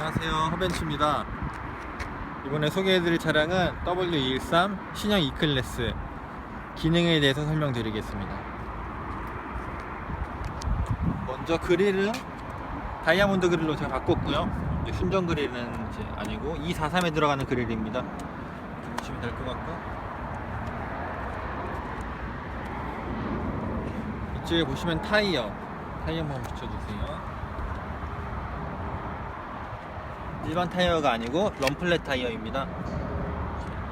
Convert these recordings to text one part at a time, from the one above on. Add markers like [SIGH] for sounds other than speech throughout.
안녕하세요. 허벤츠입니다. 이번에 소개해드릴 차량은 W213 신형 E클래스 기능에 대해서 설명드리겠습니다. 먼저 그릴은 다이아몬드 그릴로 제가 바꿨고요. 순정 그릴은 이제 아니고 243에 들어가는 그릴입니다. 보시면 될 것 같고. 이쪽에 보시면 타이어 타이어 한번 붙여주세요 일반 타이어가 아니고 럼플렛 타이어입니다.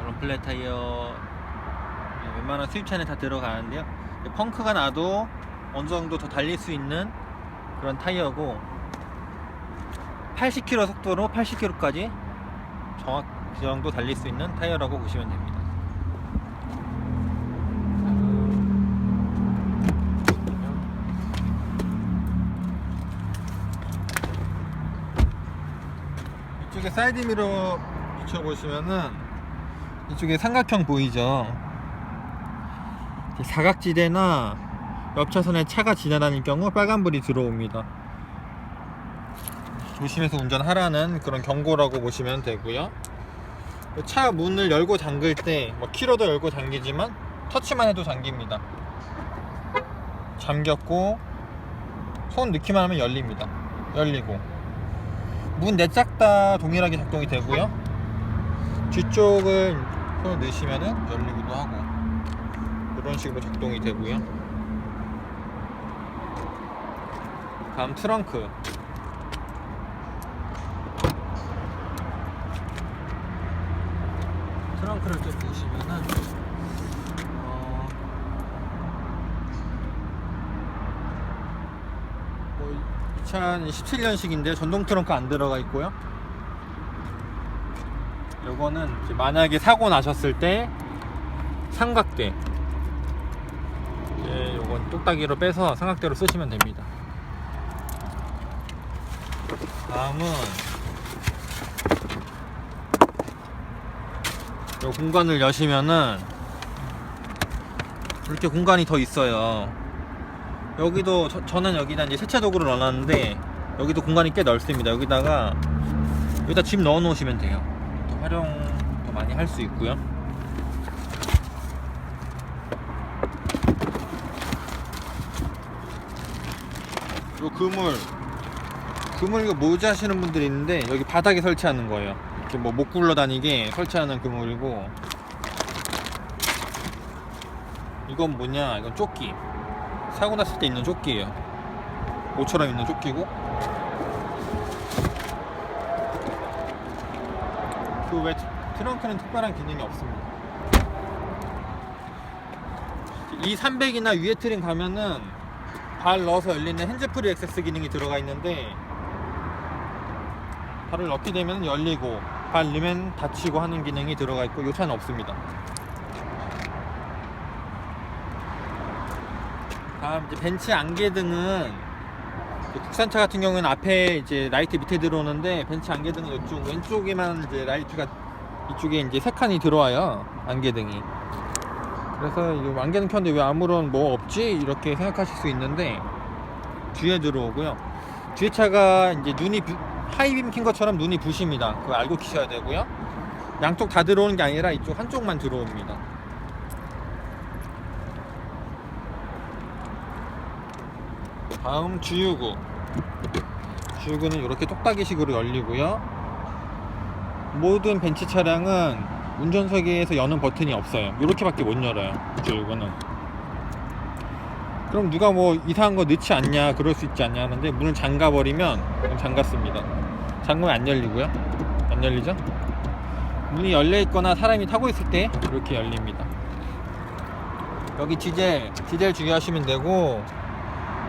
럼플렛 타이어 웬만한 수입차는 다 들어가는데요. 펑크가 나도 어느 정도 더 달릴 수 있는 그런 타이어고 80km 속도로 80km까지 정확 그 정도 달릴 수 있는 타이어라고 보시면 됩니다. 이쪽에 사이드 미러 비춰보시면은 이쪽에 삼각형 보이죠? 사각지대나 옆 차선에 차가 지나다닐 경우 빨간불이 들어옵니다. 조심해서 운전하라는 그런 경고라고 보시면 되고요. 차 문을 열고 잠글 때, 뭐 키로도 열고 잠기지만 터치만 해도 잠깁니다. 잠겼고 손 넣기만 하면 열립니다. 열리고 문 내짝 다 동일하게 작동이 되고요. 뒤쪽을 손을 넣으시면은 열리기도 하고 이런 식으로 작동이 되고요. 다음 트렁크. 트렁크를 좀 보시면은 어, 뭐 2017년식인데 전동 트렁크 안 들어가 있고요. 요거는 이제 만약에 사고 나셨을 때 삼각대. 예, 요건 뚝딱이로 빼서 삼각대로 쓰시면 됩니다. 다음은 요 공간을 여시면은 이렇게 공간이 더 있어요. 여기도 저, 는 여기다 이제 세차 도구를 넣어놨는데 여기도 공간이 꽤 넓습니다. 여기다가 여기다 짐 넣어 놓으시면 돼요. 더 활용 더 많이 할 수 있고요. 요 그물 그물 이거 모자 하시는 분들이 있는데 여기 바닥에 설치하는 거예요. 이렇게 뭐 못 굴러다니게 설치하는 그물이고 이건 뭐냐? 이건 조끼. 사고 났을 때 있는 조끼예요. 옷처럼 있는 조끼고. 그 외 트렁크는 특별한 기능이 없습니다. 이 300이나 위에 트림 가면은 발 넣어서 열리는 핸즈프리 액세스 기능이 들어가 있는데 발을 넣게 되면 열리고 발 넣으면 닫히고 하는 기능이 들어가 있고 이 차는 없습니다. 다음 이제 벤츠 안개 등은 이제 국산차 같은 경우는 앞에 이제 라이트 밑에 들어오는데 벤츠 안개 등은 이쪽 왼쪽에만 이제 라이트가 이쪽에 이제 세 칸이 들어와요 안개 등이. 그래서 이 안개등 켰는데 왜 아무런 뭐 없지? 이렇게 생각하실 수 있는데 뒤에 들어오고요. 뒤에 차가 이제 눈이 부, 하이빔 킨 것처럼 눈이 부십니다. 그거 알고 키셔야 되고요. 양쪽 다 들어오는 게 아니라 이쪽 한쪽만 들어옵니다 다음 주유구. 주유구는 이렇게 똑딱이식으로 열리고요. 모든 벤츠 차량은 운전석에서 여는 버튼이 없어요. 이렇게밖에 못 열어요 주유구는. 그럼 누가 뭐 이상한 거 넣지 않냐 그럴 수 있지 않냐 하는데 문을 잠가 버리면 잠갔습니다. 잠그면 안 열리고요. 안 열리죠? 문이 열려 있거나 사람이 타고 있을 때 이렇게 열립니다. 여기 디젤 디젤 주의하시면 되고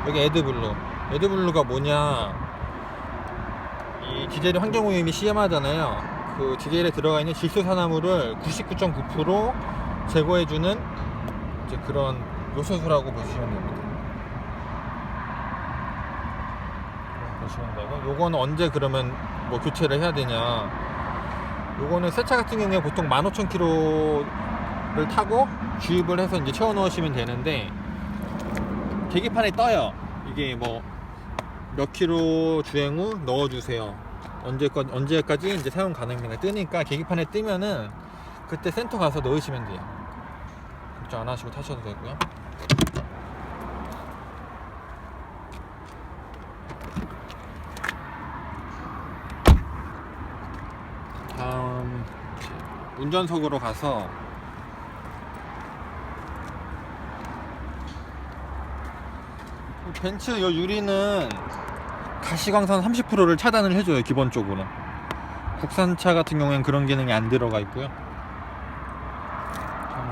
여기 에드블루. 에드블루가 뭐냐? 이 디젤이 환경오염이 심하잖아요. 그 디젤에 들어가 있는 질소산화물을 99.9% 제거해주는 이제 그런 요소수라고 보시면 됩니다. 보시면 되고 요거는 언제 그러면 뭐 교체를 해야 되냐? 요거는 새 차 같은 경우에 보통 15,000km를 타고 주입을 해서 이제 채워 넣으시면 되는데 계기판에 떠요. 이게 뭐 몇 킬로 주행 후 넣어주세요. 언제까 언제까지 이제 사용 가능합니다. 뜨니까 계기판에 뜨면은 그때 센터 가서 넣으시면 돼요. 걱정 안 하시고 타셔도 되고요. 다음 운전석으로 가서 벤츠 요 유리는 가시광선 30%를 차단을 해줘요 기본적으로. 국산차 같은 경우엔 그런 기능이 안 들어가 있고요.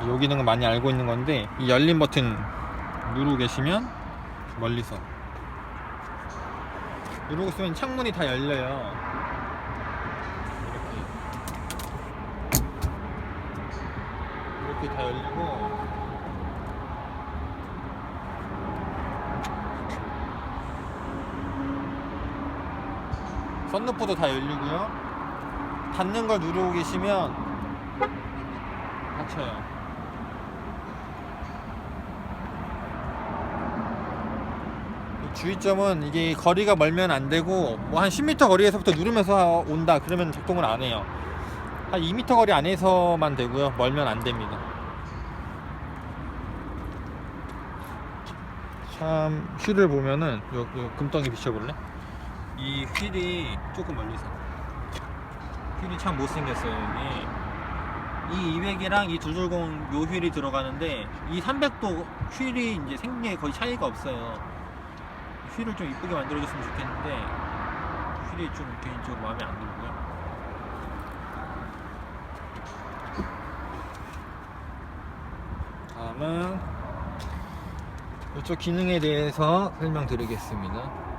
요 기능은 많이 알고 있는 건데 이 열린 버튼 누르고 계시면 멀리서. 누르고 있으면 창문이 다 열려요. 이렇게. 이렇게 다 열리고 썬루프도 다 열리고요. 닫는 걸 누르고 계시면 닫혀요. 이 주의점은 이게 거리가 멀면 안 되고 뭐 한 10m 거리에서부터 누르면서 온다 그러면 작동을 안 해요. 한 2m 거리 안에서만 되고요. 멀면 안 됩니다. 참 휠을 보면은 요, 요 금덩이 비춰볼래? 이 휠이 조금 멀리서. 휠이 참 못생겼어요 여기. 이 200이랑 이220요 휠이 들어가는데 이 300도 휠이 이제 생긴 게 거의 차이가 없어요. 휠을 좀 이쁘게 만들어줬으면 좋겠는데 휠이 좀 개인적으로 마음에 안 들고요. 다음은 이쪽 기능에 대해서 설명드리겠습니다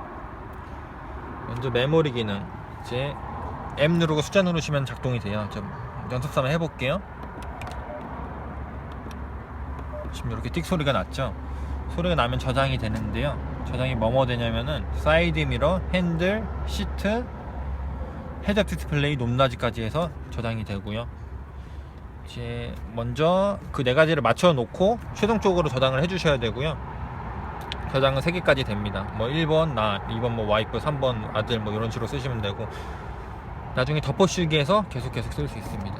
먼저 메모리 기능 이제 M 누르고 숫자 누르시면 작동이 돼요. 좀 연습 한번 해볼게요. 지금 이렇게 띡 소리가 났죠? 소리가 나면 저장이 되는데요. 저장이 뭐뭐 되냐면은 사이드 미러, 핸들, 시트, 헤드업 디스플레이 높낮이까지 해서 저장이 되고요. 이제 먼저 그 네 가지를 맞춰 놓고 최종적으로 저장을 해 주셔야 되고요 저장은 3개까지 됩니다. 뭐 1번 나, 2번 뭐 와이프, 3번 아들 뭐 이런 식으로 쓰시면 되고 나중에 덮어씌우기 해서 계속 계속 쓸 수 있습니다.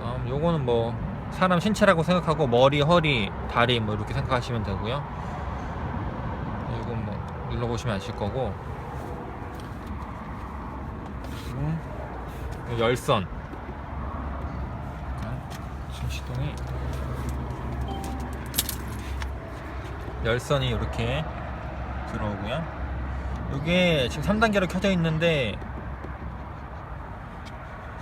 다음 요거는 뭐 사람 신체라고 생각하고 머리, 허리, 다리 뭐 이렇게 생각하시면 되고요. 이건 뭐 눌러보시면 아실 거고 음, 열선 지금 시동이 열선이 이렇게 들어오고요. 이게 지금 3단계로 켜져 있는데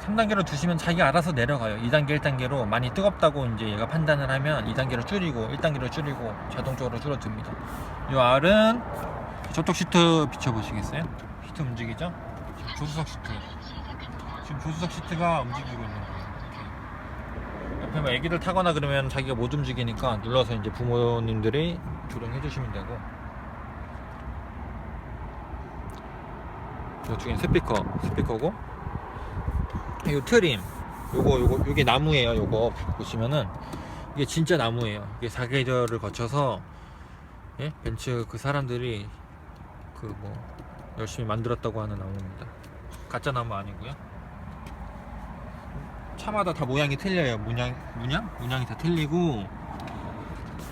3단계로 두시면 자기가 알아서 내려가요. 2단계, 1단계로 많이 뜨겁다고 이제 얘가 판단을 하면 2단계로 줄이고 1단계로 줄이고 자동적으로 줄어듭니다. 이 R은 저쪽 시트 비춰보시겠어요? 시트 움직이죠? 지금 조수석 시트. 지금 조수석 시트가 움직이고 있는 거예요. 옆에 뭐 애기들 타거나 그러면 자기가 못 움직이니까 눌러서 이제 부모님들이 조정해 주시면 되고. 이쪽엔 스피커 스피커고. 이 트림. 요거 요거 요게 나무예요 요거. 보시면은 이게 진짜 나무예요. 이게 사계절을 거쳐서 예? 벤츠 그 사람들이 그 뭐 열심히 만들었다고 하는 나무입니다. 가짜 나무 아니고요. 차마다 다 모양이 틀려요. 문양 문양? 문양이 다 틀리고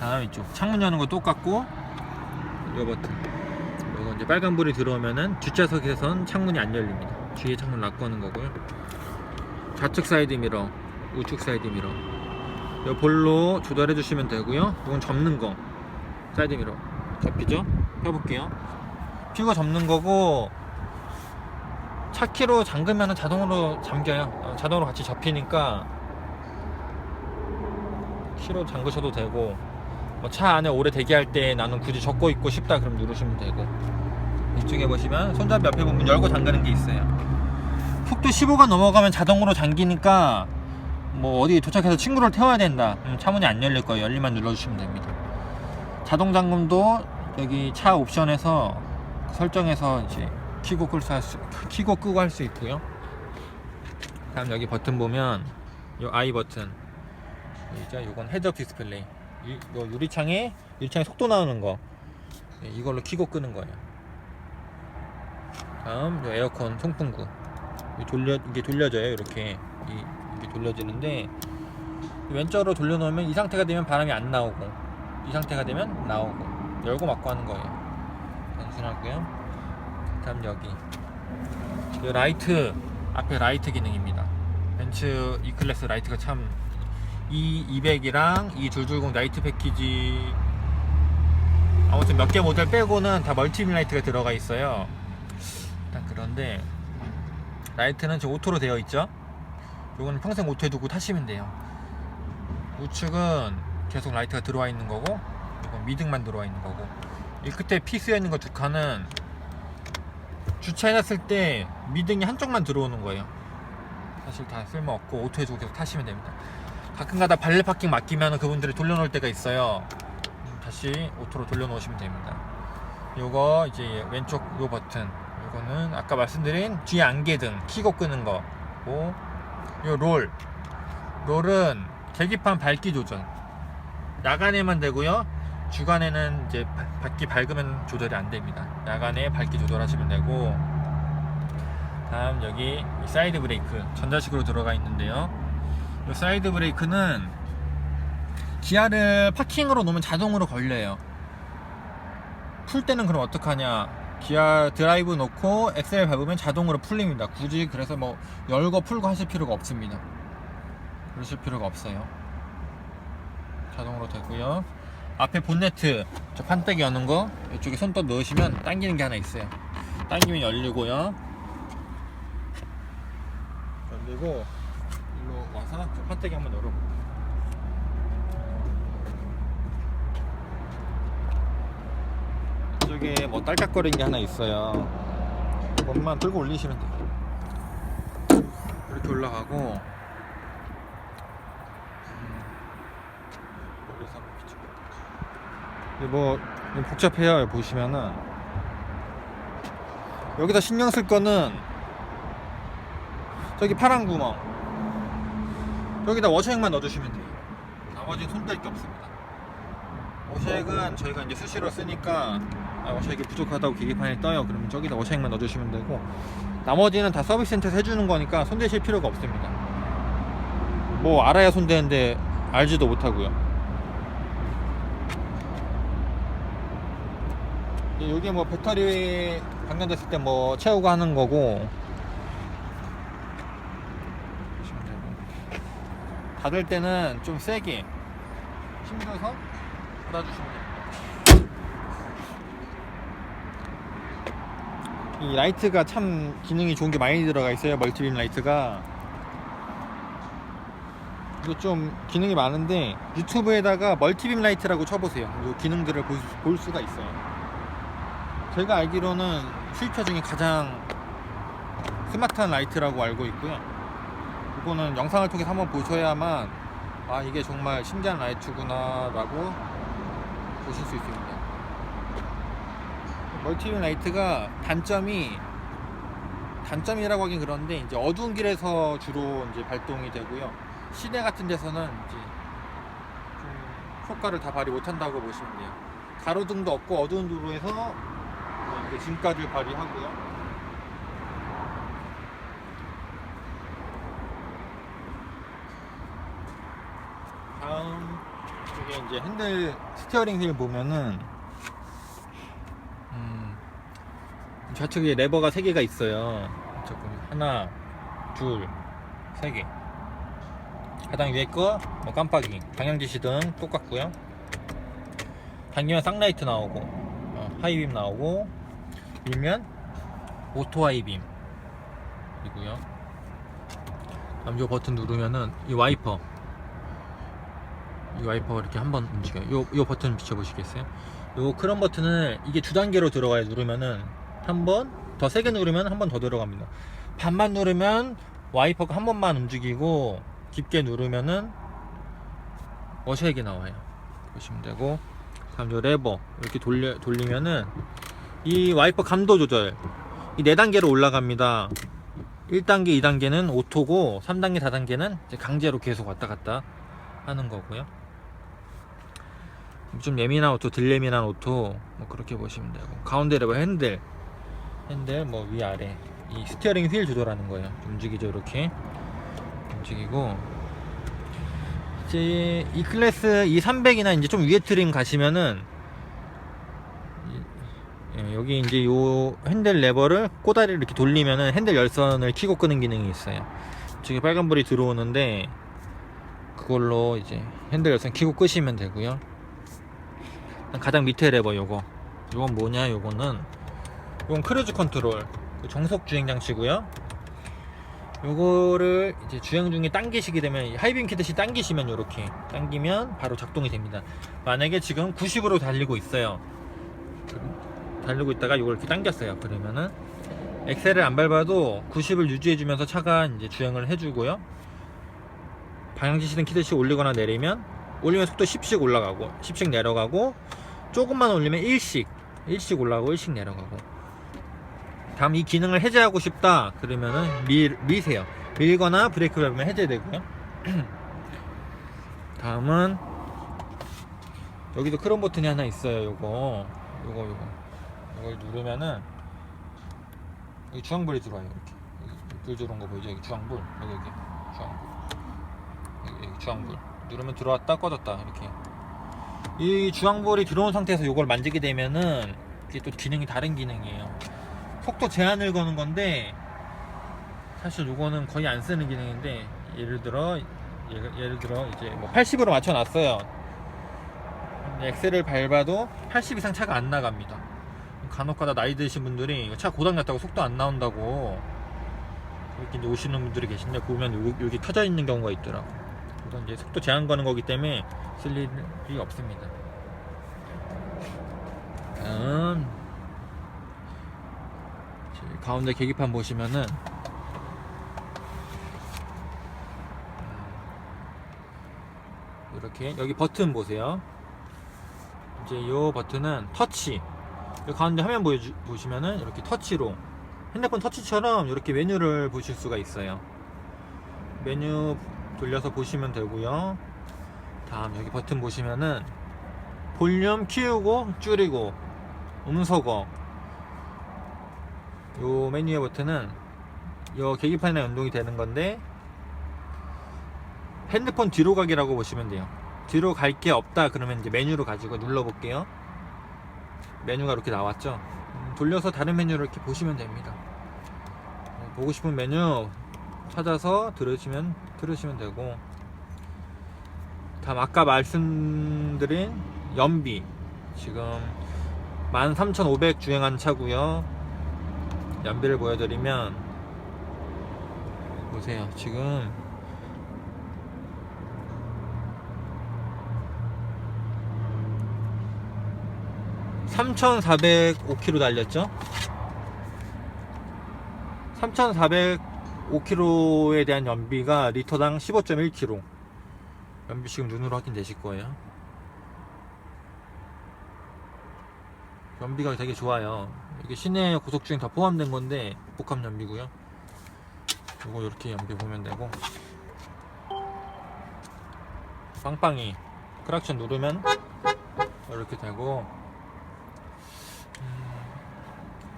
다음 이쪽. 창문 여는 거 똑같고 요 버튼. 요거 이제 빨간불이 들어오면은 뒷좌석에선 창문이 안 열립니다. 뒤에 창문 락 거는 거고요. 좌측 사이드 미러 우측 사이드 미러. 요 볼로 조절해 주시면 되고요. 이건 접는 거. 사이드 미러. 접히죠? 펴볼게요. 피고 접는 거고 차 키로 잠그면 자동으로 잠겨요. 어, 자동으로 같이 접히니까 키로 잠그셔도 되고. 뭐 차 안에 오래 대기할 때 나는 굳이 접고 있고 싶다 그럼 누르시면 되고. 이쪽에 보시면 손잡이 옆에 보면 열고 잠그는 게 있어요. 속도 15가 넘어가면 자동으로 잠기니까 뭐 어디 도착해서 친구를 태워야 된다. 그럼 차문이 안 열릴 거예요. 열리만 눌러주시면 됩니다. 자동 잠금도 여기 차 옵션에서 설정해서 이제 키고 끌 수, 키고 끄고 할 수 있고요. 다음 여기 버튼 보면 요 I 버튼. 이죠 요건 헤드업 디스플레이 이, 요 유리창에 유리창에 속도 나오는 거. 예, 이걸로 키고 끄는 거예요. 다음 요 에어컨 송풍구. 이 돌려 이게 돌려져요 이렇게. 이, 이게 돌려지는데 왼쪽으로 돌려놓으면 이 상태가 되면 바람이 안 나오고 이 상태가 되면 나오고 열고 막고 하는 거예요. 단순하고요. 다음 여기. 이 라이트 앞에 라이트 기능입니다. 벤츠 E 클래스 라이트가 참 이 200이랑 이 둘둘공 라이트 패키지. 아무튼 몇 개 모델 빼고는 다 멀티빔 라이트가 들어가 있어요. 일단 그런데 라이트는 지금 오토로 되어 있죠? 요거는 평생 오토에 두고 타시면 돼요. 우측은 계속 라이트가 들어와 있는 거고 이건 미등만 들어와 있는 거고. 이 끝에 피 쓰여 있는 거 두 칸은 주차해놨을 때 미등이 한쪽만 들어오는 거예요. 사실 다 쓸모없고 오토에 두고 계속 타시면 됩니다 가끔가다 발레 파킹 맡기면 그분들이 돌려놓을 때가 있어요. 음, 다시 오토로 돌려놓으시면 됩니다. 요거 이제 왼쪽 요 버튼. 요거는 아까 말씀드린 뒤에 안개등 키고 끄는 거고 요 롤. 롤은 계기판 밝기 조절. 야간에만 되고요. 주간에는 이제 바- 밝기 밝으면 조절이 안 됩니다. 야간에 밝기 조절하시면 되고. 다음 여기 이 사이드 브레이크. 전자식으로 들어가 있는데요. 이 사이드 브레이크는 기아를 파킹으로 놓으면 자동으로 걸려요. 풀 때는 그럼 어떡하냐? 기아 드라이브 놓고 엑셀 밟으면 자동으로 풀립니다. 굳이 그래서 뭐 열고 풀고 하실 필요가 없습니다. 그러실 필요가 없어요. 자동으로 되고요. 앞에 본네트 저 판때기 여는 거 이쪽에 손또 넣으시면 당기는 게 하나 있어요. 당기면 열리고요. 열리고 판때기 한번 열어볼게요. 이쪽에 뭐 딸깍거리는 게 하나 있어요. 그것만 들고 올리시면 돼요. 이렇게 올라가고 음, 비춰볼게요. 근데 뭐 복잡해요 보시면은. 여기다 신경 쓸 거는 저기 파란 구멍 여기다 워셔액만 넣어주시면 돼요. 나머지는 손댈 게 없습니다. 워셔액은 저희가 이제 수시로 쓰니까 아, 워셔액이 부족하다고 계기판에 떠요. 그러면 저기다 워셔액만 넣어주시면 되고 나머지는 다 서비스 센터에서 해주는 거니까 손대실 필요가 없습니다. 뭐 알아야 손대는데 알지도 못하고요. 여기 뭐 배터리 방전됐을 때 뭐 채우고 하는 거고 보시면 되고. 닫을 때는 좀 세게 힘줘서 닫아주시면 됩니다. 이 라이트가 참 기능이 좋은 게 많이 들어가 있어요 멀티빔 라이트가. 이거 좀 기능이 많은데 유튜브에다가 멀티빔 라이트라고 쳐보세요. 이 기능들을 볼, 수- 볼 수가 있어요. 제가 알기로는 수입차 중에 가장 스마트한 라이트라고 알고 있고요 이거는 영상을 통해서 한번 보셔야만 아 이게 정말 신기한 라이트구나 라고 보실 수 있습니다. 멀티빔 라이트가 단점이 단점이라고 하긴 그런데 이제 어두운 길에서 주로 이제 발동이 되고요. 시내 같은 데서는 이제 좀 효과를 다 발휘 못한다고 보시면 돼요. 가로등도 없고 어두운 도로에서 이렇게 짐까지 발휘하고요 다음 이게 이제 핸들 스티어링 휠 보면은 음, 좌측에 레버가 3개가 있어요. 저기 하나 둘세개. 가장 위에 거 뭐 깜빡이 방향 지시 등 똑같고요. 당기면 쌍라이트 나오고 어, 하이빔 나오고 밀면 오토 하이빔 이고요. 요 버튼 누르면은 이 와이퍼 이 와이퍼가 이렇게 한번 움직여요. 요, 요 버튼 비춰보시겠어요? 요 크롬 버튼을 이게 두 단계로 들어가요. 누르면은 한 번 더 세게 누르면 한 번 더 들어갑니다. 반만 누르면 와이퍼가 한 번만 움직이고 깊게 누르면은 어시하게 나와요. 보시면 되고 다음 요 레버 이렇게 돌려 돌리면은 이 와이퍼 감도 조절 이네 단계로 올라갑니다. 1단계, 2단계는 오토고 3단계, 4단계는 이제 강제로 계속 왔다 갔다 하는 거고요. 좀 예민한 오토, 덜 예민한 오토 뭐 그렇게 보시면 되고 가운데 레버 핸들 핸들 뭐 위아래. 이 스티어링 휠 조절하는 거예요. 움직이죠 이렇게. 움직이고. 이제 이 클래스 이 300이나 이제 좀 위에 트림 가시면은 이- 예, 여기 이제 요 핸들 레버를 꼬다리를 이렇게 돌리면은 핸들 열선을 켜고 끄는 기능이 있어요. 저기 빨간불이 들어오는데 그걸로 이제 핸들 열선 켜고 끄시면 되고요 가장 밑에 레버 요거. 요건 뭐냐 요거는. 요건 크루즈 컨트롤. 그 정속 주행 장치고요. 요거를 이제 주행 중에 당기시게 되면 이 하이빔 키듯이 당기시면 요렇게 당기면 바로 작동이 됩니다. 만약에 지금 90으로 달리고 있어요. 달리고 있다가 요걸 이렇게 당겼어요. 그러면은 엑셀을 안 밟아도 90을 유지해주면서 차가 이제 주행을 해주고요. 방향지시는 키듯이 올리거나 내리면 올리면 속도 10씩 올라가고 10씩 내려가고 조금만 올리면 1씩 1씩 올라가고 1씩 내려가고. 다음 이 기능을 해제하고 싶다 그러면은 밀, 미세요. 밀거나 브레이크 밟으면 해제되고요. [CLEARS THROAT] 다음은 여기도 크롬 버튼이 하나 있어요. 요거 요거 요거. 이걸 누르면은 여기 주황불이 들어와요. 이렇게. 불 들어온 거 보이죠? 여기 주황불. 여기 여기. 주황불. 여기, 여기 주황불. 누르면 들어왔다 꺼졌다. 이렇게 이 주황불이 들어온 상태에서 이걸 만지게 되면은 이게 또 기능이 다른 기능이에요. 속도 제한을 거는 건데 사실 요거는 거의 안 쓰는 기능인데 예를 들어 예를, 예를 들어 이제 뭐 80으로 맞춰 놨어요. 엑셀을 밟아도 80 이상 차가 안 나갑니다. 간혹가다 나이 드신 분들이 차 고장 났다고 속도 안 나온다고 이렇게 오시는 분들이 계신데 보면 요- 여기 켜져 있는 경우가 있더라고 그래서 이제 속도 제한 거는 거기 때문에 쓸 일이 없습니다. 다음. 가운데 계기판 보시면은 이렇게 여기 버튼 보세요. 이제 이 버튼은 터치. 여기 가운데 화면 보여주, 보시면은 이렇게 터치로 핸드폰 터치처럼 이렇게 메뉴를 보실 수가 있어요. 메뉴 돌려서 보시면 되고요. 다음 여기 버튼 보시면은 볼륨 키우고 줄이고 음소거. 요 메뉴의 버튼은 요 계기판이랑 연동이 되는 건데 핸드폰 뒤로 가기라고 보시면 돼요. 뒤로 갈 게 없다 그러면 이제 메뉴로 가지고 눌러 볼게요. 메뉴가 이렇게 나왔죠? 음, 돌려서 다른 메뉴를 이렇게 보시면 됩니다. 어, 보고 싶은 메뉴 찾아서 들으시면 들으시면 되고. 다음 아까 말씀드린 연비. 지금 13,500 주행한 차고요. 연비를 보여드리면 보세요. 지금 3,405km 달렸죠? 3,405km에 대한 연비가 리터당 15.1km. 연비 지금 눈으로 확인되실 거예요. 연비가 되게 좋아요. 이게 시내 고속주행 다 포함된 건데 복합 연비고요. 이거 이렇게 연비 보면 되고 빵빵이 크락션 누르면 이렇게 되고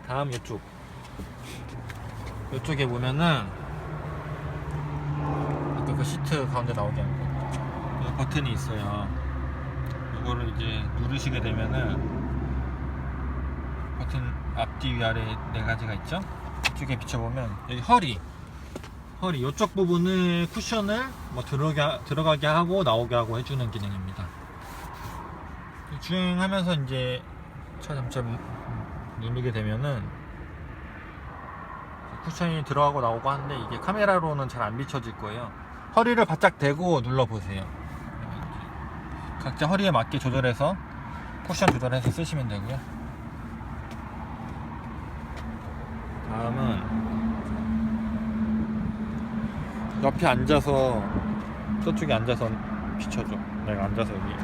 다음 이쪽 이쪽에 보면은 아까 그 시트 가운데 나오게 한 거. 이 버튼이 있어요. 이거를 이제 누르시게 되면은 버튼 앞뒤 위아래 네 가지가 있죠. 이쪽에 비춰보면 여기 허리 허리 이쪽 부분을 쿠션을 뭐 들어가, 들어가게 하고 나오게 하고 해주는 기능입니다. 주행하면서 이제 차 점점 누르게 되면은 쿠션이 들어가고 나오고 하는데 이게 카메라로는 잘 안 비춰질 거예요. 허리를 바짝 대고 눌러보세요. 각자 허리에 맞게 조절해서 쿠션 조절해서 쓰시면 되고요. 다음은 옆에 앉아서 저쪽에 앉아서 비춰줘. 내가 앉아서 여기.